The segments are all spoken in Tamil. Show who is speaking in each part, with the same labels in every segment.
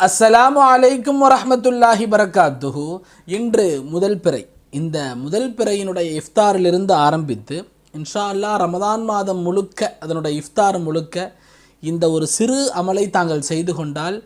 Speaker 1: அஸ்ஸலாமு அலைக்கும் வரஹ்மத்துல்லாஹி பரகாத்துஹு இன்று முதல் பிறை. இந்த முதல் பிறையினுடைய இஃப்தாரிலிருந்து ஆரம்பித்து இன்ஷா அல்லாஹ் ரமதான் மாதம் முழுக்க அதனுடைய இஃப்தார் முழுக்க இந்த ஒரு சிறு அமலை தாங்கள் செய்து கொண்டால்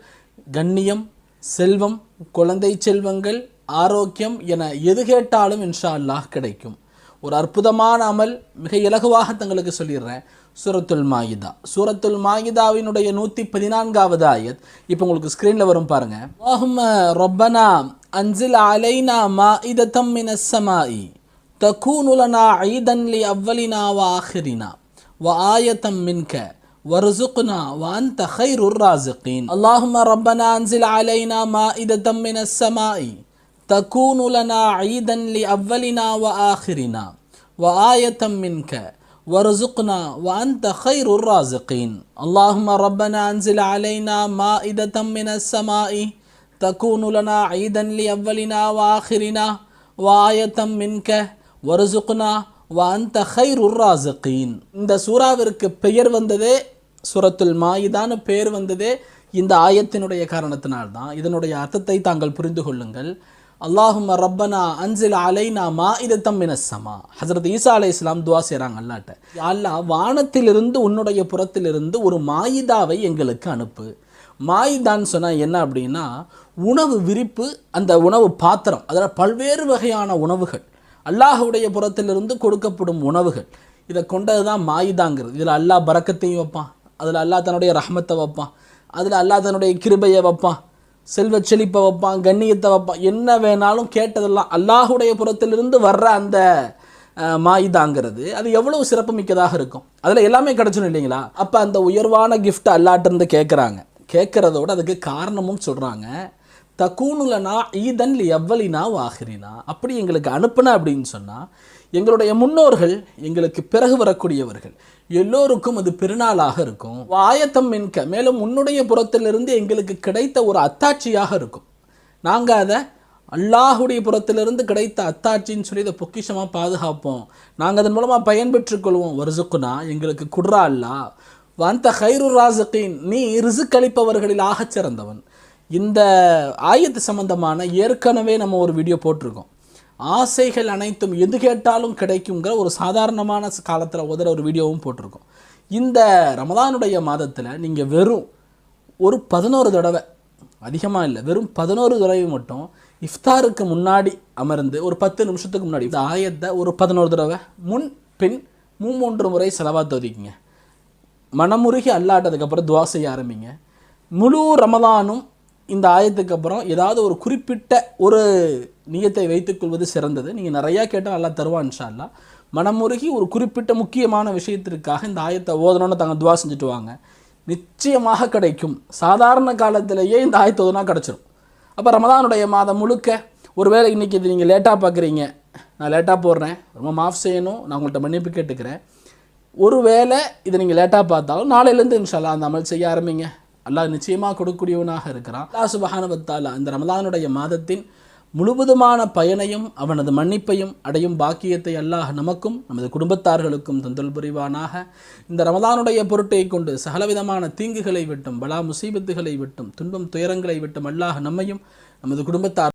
Speaker 1: கண்ணியம் செல்வம் குழந்தை செல்வங்கள் ஆரோக்கியம் என எது கேட்டாலும் இன்ஷா அல்லாஹ் கிடைக்கும். ஒரு அற்புதமான அமல் மிக இலகுவாக தங்களுக்கு சொல்லிடுறேன் சூரத்துல் மாயிதா சூரத்துல் மாயிதாவினுடைய நூற்றி பதினான்காவது ஆயத் இப்போ உங்களுக்கு ஸ்க்ரீனில் வரும் பாருங்க வாஹும ரொப்பனா அன்சில் அலைனா மா இதத்தம் மின சமாயி தக்கூனு லனா ஐதன் லி அவ்வலினா வ ஆஹிரினா வ ஆயத்தம் மின்க وارزقنا وأنت خير الرازقين اللهم ربنا أنزل علينا مائدة من السماء تكون لنا عيدا لأولنا وآخرنا وآية منك وارزقنا وأنت خير الرازقين اللهم ربنا أنزل علينا مائدة من السماء تكون لنا عيدا لأولنا وآخرنا وآية منك وارزقنا وأنت خير الرازقين இந்த சூறாவிற்கு பெயர் வந்ததே சூரத்துல் மாயிதான்னு பெயர் வந்ததே இந்த ஆயத்தினுடைய காரணத்தினால்தான் இதனுடைய அர்த்தத்தை தாங்கள் புரிந்து கொள்ளுங்கள் அல்லாஹும் ரப்பனா அன்சில் அலைனா மா இதத்தம் சமா. ஹசரத் ஈசா அலை இஸ்லாம் துவா செய்கிறாங்க அல்லாட்ட. அல்லாஹ் வானத்திலிருந்து உன்னுடைய புறத்திலிருந்து ஒரு மாயிதாவை எங்களுக்கு அனுப்பு. மாயிதான்னு சொன்னால் என்ன அப்படின்னா உணவு விரிப்பு அந்த உணவு பாத்திரம் அதில் பல்வேறு வகையான உணவுகள். அல்லாஹுடைய புறத்திலிருந்து கொடுக்கப்படும் உணவுகள். இதை கொண்டது தான் மாயிதாங்கிறது. இதில் அல்லாஹ் பறக்கத்தையும் வைப்பான். அதில் அல்லாஹ் தன்னுடைய ரஹமத்தை வைப்பான். அதில் அல்லாஹ் தன்னுடைய கிருபையை வைப்பான். செல்வ செழிப்பை வைப்பான் கண்ணியத்தை வைப்பான். என்ன வேணாலும் கேட்டதெல்லாம் அல்லாஹுடைய புறத்திலிருந்து வர்ற அந்த மாயுதாங்கிறது. அது எவ்வளவு சிறப்பு மிக்கதாக இருக்கும். அதில் எல்லாமே கிடச்சிடும் இல்லைங்களா? அப்போ அந்த உயர்வான கிஃப்ட் அல்லாட்டிருந்து கேட்குறாங்க கேட்குறதோட அதுக்கு காரணமும் சொல்கிறாங்க தக்கூனுலனா ஈதன் எவ்வளினா வாகிரினா அப்படி எங்களுக்கு அனுப்புன அப்படின்னு சொன்னால் எங்களுடைய முன்னோர்கள் எங்களுக்கு பிறகு வரக்கூடியவர்கள். எல்லோருக்கும் அது பெருநாளாக இருக்கும். ஆயத்தம் மின்க மேலும் உன்னுடைய புறத்திலிருந்து எங்களுக்கு கிடைத்த ஒரு அத்தாட்சியாக இருக்கும். நாங்கள் அதை அல்லாஹுடைய புறத்திலிருந்து கிடைத்த அத்தாட்சின்னு சொல்லி இதை பொக்கிஷமாக பாதுகாப்போம். நாங்கள் அதன் மூலமாக பயன்பெற்றுக்கொள்வோம் வருசுக்குனா எங்களுக்கு குட்ரா அல்லா. வந்த ஹைரு ராசுக்கின் நீ ரிசுக்களிப்பவர்களில் ஆகச் சிறந்தவன். இந்த ஆயத்து சம்பந்தமான ஏற்கனவே நம்ம ஒரு வீடியோ போட்டிருக்கோம். ஆசைகள் அனைத்தும் எது கேட்டாலும் கிடைக்குங்கிற ஒரு சாதாரணமான காலத்தில் உதற ஒரு வீடியோவும் போட்டிருக்கோம். இந்த ரமதானுடைய மாதத்தில் நீங்கள் வெறும் ஒரு பதினோரு தடவை அதிகமாக இல்லை வெறும் பதினோரு தடவை மட்டும் இஃப்தாருக்கு முன்னாடி அமர்ந்து ஒரு பத்து நிமிஷத்துக்கு முன்னாடி இந்த ஆயத்தை ஒரு பதினோரு தடவை முன் பின் மூமூன்று முறை செலவாக ஒதுக்கிங்க. மனமுருகி அல்லாட்டதுக்கப்புறம் துவா செய்ய ஆரம்பிங்க. முழு ரமதானும் இந்த ஆயத்துக்கு அப்புறம் ஏதாவது ஒரு குறிப்பிட்ட ஒரு நியத்தை வைத்துக்கொள்வது சிறந்தது. நீங்கள் நிறையா கேட்டால் நல்லா தருவான் இன்ஷா மனமுருகி ஒரு குறிப்பிட்ட முக்கியமான விஷயத்திற்காக இந்த ஆயத்தை ஓதணும்னு தாங்க துவா செஞ்சுட்டு வாங்க. நிச்சயமாக கிடைக்கும். சாதாரண காலத்திலேயே இந்த ஆயத்தை ஓதுனா கிடச்சிரும். அப்போ ரமதானுடைய மாதம் முழுக்க ஒருவேளை இன்றைக்கி இது நீங்கள் லேட்டாக பார்க்குறீங்க நான் லேட்டாக போடுறேன். ரொம்ப மாஃப் செய்யணும். நான் உங்கள்கிட்ட மன்னிப்பு கேட்டுக்கிறேன். ஒரு வேளை இதை நீங்கள் லேட்டாக பார்த்தாலும் நாளையிலேருந்து இன்ஷால்லா அந்த அமல் செய்ய ஆரம்பிங்க. அல்லாஹ் நிச்சயமாக கொடுக்கக்கூடியவனாக இருக்கிறான். அல்லாஹ் சுபஹானபத்தாலா இந்த ரமதானுடைய மாதத்தின் முழுவதுமான பயனையும் அவனது மன்னிப்பையும் அடையும் பாக்கியத்தை அல்லாஹ் நமக்கும் நமது குடும்பத்தார்களுக்கும் தந்தல் புரிவானாக. இந்த ரமதானுடைய பொருட்டை கொண்டு சகலவிதமான தீங்குகளை விட்டும் பலா முசீபத்துகளை விட்டும் துன்பம் துயரங்களை விட்டும் அல்லாஹ் நம்மையும் நமது குடும்பத்தார்